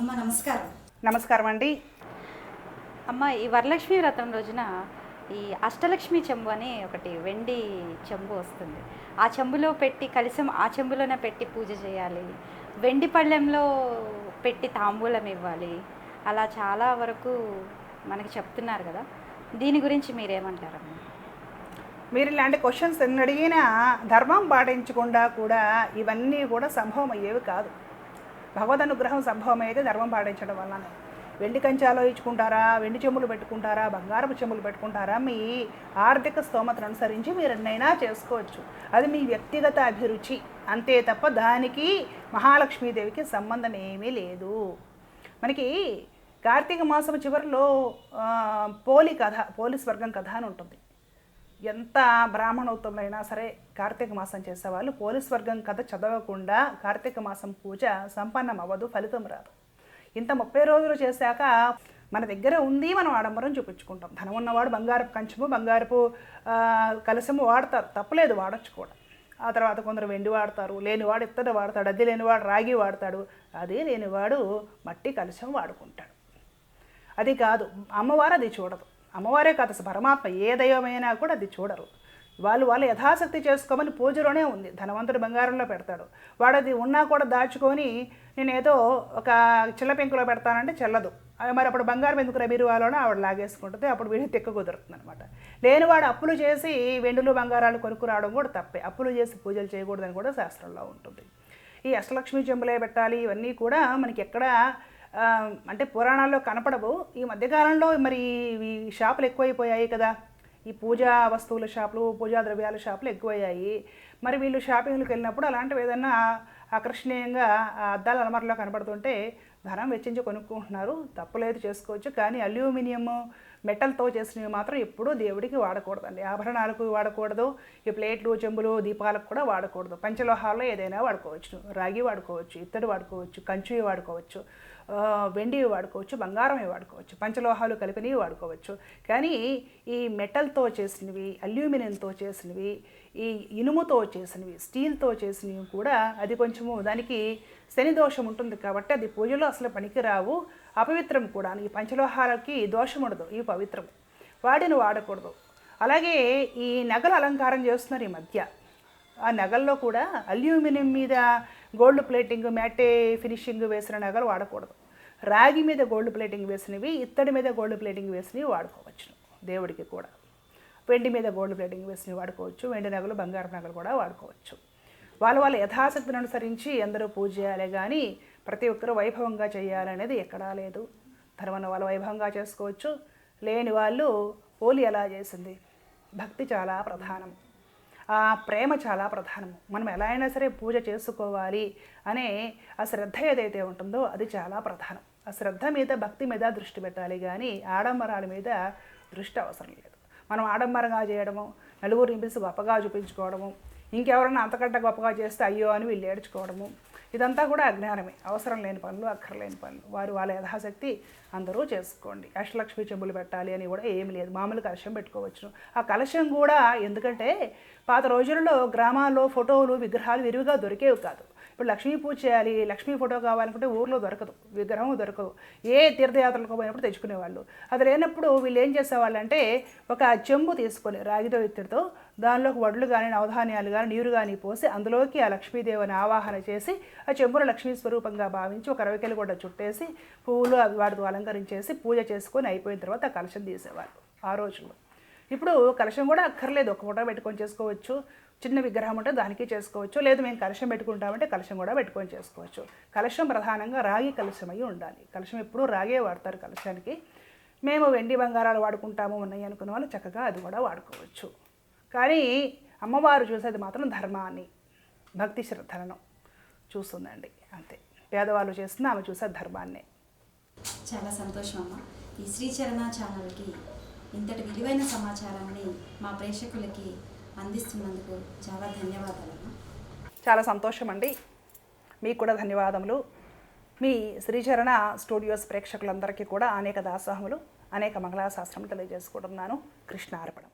అమ్మ నమస్కారం. నమస్కారం అండి. అమ్మ ఈ వరలక్ష్మి వ్రతం రోజున ఈ అష్టలక్ష్మి చెంబు అని ఒకటి వెండి చెంబు వస్తుంది. ఆ చెంబులో పెట్టి కలిసం ఆ చెంబులోనే పెట్టి పూజ చేయాలి. వెండి పళ్ళెంలో పెట్టి తాంబూలం ఇవ్వాలి. అలా చాలా వరకు మనకి చెప్తున్నారు కదా. దీని గురించి మీరేమంటారమ్మా? మీరు ఇలాంటి క్వశ్చన్స్ ఎన్ని అడిగినా ధర్మం పాటించకుండా కూడా ఇవన్నీ కూడా సంభవం అయ్యేవి కాదు. భగవద్ అనుగ్రహం సంభవం అయితే ధర్మం పాటించడం వల్లనే. వెండి కంచాలో ఇచ్చుకుంటారా? వెండి చెమ్ములు పెట్టుకుంటారా? బంగారపు చెమ్ములు పెట్టుకుంటారా? మీ ఆర్థిక స్తోమతను అనుసరించి మీరు ఎన్నైనా చేసుకోవచ్చు. అది మీ వ్యక్తిగత అభిరుచి. అంతే తప్ప దానికి మహాలక్ష్మీదేవికి సంబంధం ఏమీ లేదు. మనకి కార్తీక మాసం చివరిలో పోలి కథ పోలి స్వర్గం కథ అని ఉంటుంది. ఎంత బ్రాహ్మణోత్తములైనా సరే కార్తీక మాసం చేసేవాళ్ళు పోలీస్ వర్గం కథ చదవకుండా కార్తీక మాసం పూజ సంపన్నం అవ్వదు ఫలితం రాదు. ఇంత ముప్పై రోజులు చేశాక మన దగ్గర ఉంది మనం ఆడంబరం చూపించుకుంటాం. ధనం ఉన్నవాడు బంగారపు కంచము బంగారపు కలశము వాడతారు. తప్పలేదు వాడచ్చు కూడా. ఆ తర్వాత కొందరు వెండి వాడతారు లేనివాడు ఇత్తడి వాడతాడు అది లేనివాడు రాగి వాడతాడు అదే లేనివాడు మట్టి కలశం వాడుకుంటాడు. అది కాదు అమ్మవారు అది చూడదు. అమ్మవారే కాదు అసలు పరమాత్మ ఏ దైవమైనా కూడా అది చూడరు. వాళ్ళు వాళ్ళు యథాశక్తి చేసుకోమని పూజలోనే ఉంది. ధనవంతుడు బంగారంలో పెడతాడు. వాడు అది ఉన్నా కూడా దాచుకొని నేను ఏదో ఒక చిల్ల పెంకులో పెడతానంటే చెల్లదు. మరి అప్పుడు బంగారం ఎందుకు రబీరువాలోనే ఆవిడ లాగేసుకుంటుంది. అప్పుడు వీడికి తెక్క కుదురుతుంది అనమాట లేనివాడు అప్పులు చేసి వెండులు బంగారాలు కొనుక్కు రావడం కూడా తప్పే. అప్పులు చేసి పూజలు చేయకూడదని కూడా శాస్త్రంలో ఉంటుంది. ఈ అష్టలక్ష్మి చెంబులే పెట్టాలి ఇవన్నీ కూడా మనకి ఎక్కడ అంటే పురాణాల్లో కనపడవు. ఈ మధ్యకాలంలో మరి ఈ షాపులు ఎక్కువైపోయాయి కదా. ఈ పూజా వస్తువుల షాపులు పూజా ద్రవ్యాల షాపులు ఎక్కువయ్యాయి. మరి వీళ్ళు షాపింగ్లకు వెళ్ళినప్పుడు అలాంటివి ఏదన్నా ఆకర్షణీయంగా ఆ అద్దాల అలమరలో కనపడుతుంటే ధనం వెచ్చించి కొనుక్కుంటున్నారు. తప్పులేదు చేసుకోవచ్చు. కానీ అల్యూమినియం మెటల్తో చేసినవి మాత్రం ఎప్పుడూ దేవుడికి వాడకూడదండి. ఆభరణాలకు వాడకూడదు ఈ ప్లేట్లు చెంబులు దీపాలకు కూడా వాడకూడదు. పంచలోహాల్లో ఏదైనా వాడుకోవచ్చు. రాగి వాడుకోవచ్చు ఇత్తడి వాడుకోవచ్చు కంచువి వాడుకోవచ్చు వెండివి వాడుకోవచ్చు బంగారమే వాడుకోవచ్చు పంచలోహాలు కలిపినవి వాడుకోవచ్చు. కానీ ఈ మెటల్తో చేసినవి అల్యూమినియంతో చేసినవి ఈ ఇనుముతో చేసినవి స్టీల్తో చేసినవి కూడా అది కొంచెము దానికి శని దోషం ఉంటుంది కాబట్టి అది పూజలో అసలు పనికిరావు. అపవిత్రం కూడా. ఈ పంచలోహాలకి దోషం ఉండదు. ఈ పవిత్రం. వాటిని వాడకూడదు. అలాగే ఈ నగలు అలంకారం చేస్తున్నారు ఈ మధ్య. ఆ నగల్లో కూడా అల్యూమినియం మీద గోల్డ్ ప్లేటింగ్ మ్యాటే ఫినిషింగ్ వేసిన నగలు వాడకూడదు. రాగి మీద గోల్డ్ ప్లేటింగ్ వేసినవి ఇత్తడి మీద గోల్డ్ ప్లేటింగ్ వేసినవి వాడుకోవచ్చు. దేవుడికి కూడా. వెండి మీద గోల్డ్ ప్లేటింగ్ వేసినవి వాడుకోవచ్చు. వెండి నగలు బంగారం నగలు కూడా వాడుకోవచ్చు. వాళ్ళ వాళ్ళ యథాశక్తిని అనుసరించి అందరూ పూజ చేయాలి కానీ ప్రతి ఒక్కరూ వైభవంగా చేయాలనేది ఎక్కడా లేదు. ధర్మను వాళ్ళు వైభవంగా చేసుకోవచ్చు. లేని వాళ్ళు పోలి ఎలా చేసింది? భక్తి చాలా ప్రధానం. ఆ ప్రేమ చాలా ప్రధానము మనం ఎలా అయినా సరే పూజ చేసుకోవాలి అనే ఆ శ్రద్ధ ఏదైతే ఉంటుందో అది చాలా ప్రధానం. ఆ శ్రద్ధ మీద భక్తి మీద దృష్టి పెట్టాలి కానీ ఆడంబరాల మీద దృష్టి అవసరం లేదు. మనం ఆడంబరంగా చేయడము నలుగురిని పిలిచి గొప్పగా చూపించుకోవడము ఇంకెవరన్నా అంతకంటే గొప్పగా చేస్తే అయ్యో అని వీళ్ళు ఏడ్చుకోవడము ఇదంతా కూడా అజ్ఞానమే. అవసరం లేని పనులు అక్కర్లేని పనులు. వారు వాళ్ళ యథాశక్తి అందరూ చేసుకోండి. అష్టలక్ష్మి చెంబులు పెట్టాలి అని కూడా ఏమి లేదు. మామూలు కలశం పెట్టుకోవచ్చు ఆ కలశం కూడా ఎందుకంటే పాత రోజుల్లో గ్రామాల్లో ఫోటోలు విగ్రహాలు విరివిగా దొరికేవి కాదు. ఇప్పుడు లక్ష్మీ పూజ చేయాలి లక్ష్మీ ఫోటో కావాలనుకుంటే ఊర్లో దొరకదు విగ్రహం దొరకదు ఏ తీర్థయాత్రలకు పోయినప్పుడు తెచ్చుకునేవాళ్ళు. అది లేనప్పుడు వీళ్ళు ఏం చేసేవాళ్ళు అంటే ఒక చెంబు తీసుకొని రాగితో ఇత్తడితో దానిలోకి వడ్లు కానీ నవధాన్యాలు కానీ నీరు కానీ పోసి అందులోకి ఆ లక్ష్మీదేవిని ఆవాహన చేసి ఆ చెంబును లక్ష్మీ స్వరూపంగా భావించి ఒక రవికెలు కూడా చుట్టేసి పువ్వులు అవి వాటితో అలంకరించేసి పూజ చేసుకొని అయిపోయిన తర్వాత ఆ కలశం తీసేవాళ్ళు ఆ రోజుల్లో. ఇప్పుడు కలశం కూడా అక్కర్లేదు. ఒక ఫోటో పెట్టుకొని చేసుకోవచ్చు. చిన్న విగ్రహం ఉంటే దానికి చేసుకోవచ్చు. లేదు మేము కలశం పెట్టుకుంటామంటే కలశం కూడా పెట్టుకొని చేసుకోవచ్చు. కలశం ప్రధానంగా రాగి కలశం అయి ఉండాలి. కలశం ఎప్పుడూ రాగే వాడతారు కలశానికి. మేము వెండి బంగారాలు వాడుకుంటాము ఉన్నాయి అనుకున్న వాళ్ళు చక్కగా అది కూడా వాడుకోవచ్చు. కానీ అమ్మవారు చూసేది మాత్రం ధర్మాన్ని భక్తి శ్రద్ధలను చూస్తుందండి. అంతే. పేదవాళ్ళు చేస్తున్న ఆమె చూసే ధర్మాన్నే. చాలా సంతోషం అమ్మ. ఈ శ్రీచరణ ఛానల్కి ఇంతటి విలువైన సమాచారాన్ని మా ప్రేక్షకులకి అందిస్తున్నందుకు చాలా ధన్యవాదాలమ్మా చాలా సంతోషం అండి మీకు కూడా ధన్యవాదములు. మీ శ్రీచరణ స్టూడియోస్ ప్రేక్షకులందరికీ కూడా అనేక దాసోహములు అనేక మంగళాశాస్త్రములు తెలియజేసుకుంటున్నాను. కృష్ణ అర్పణం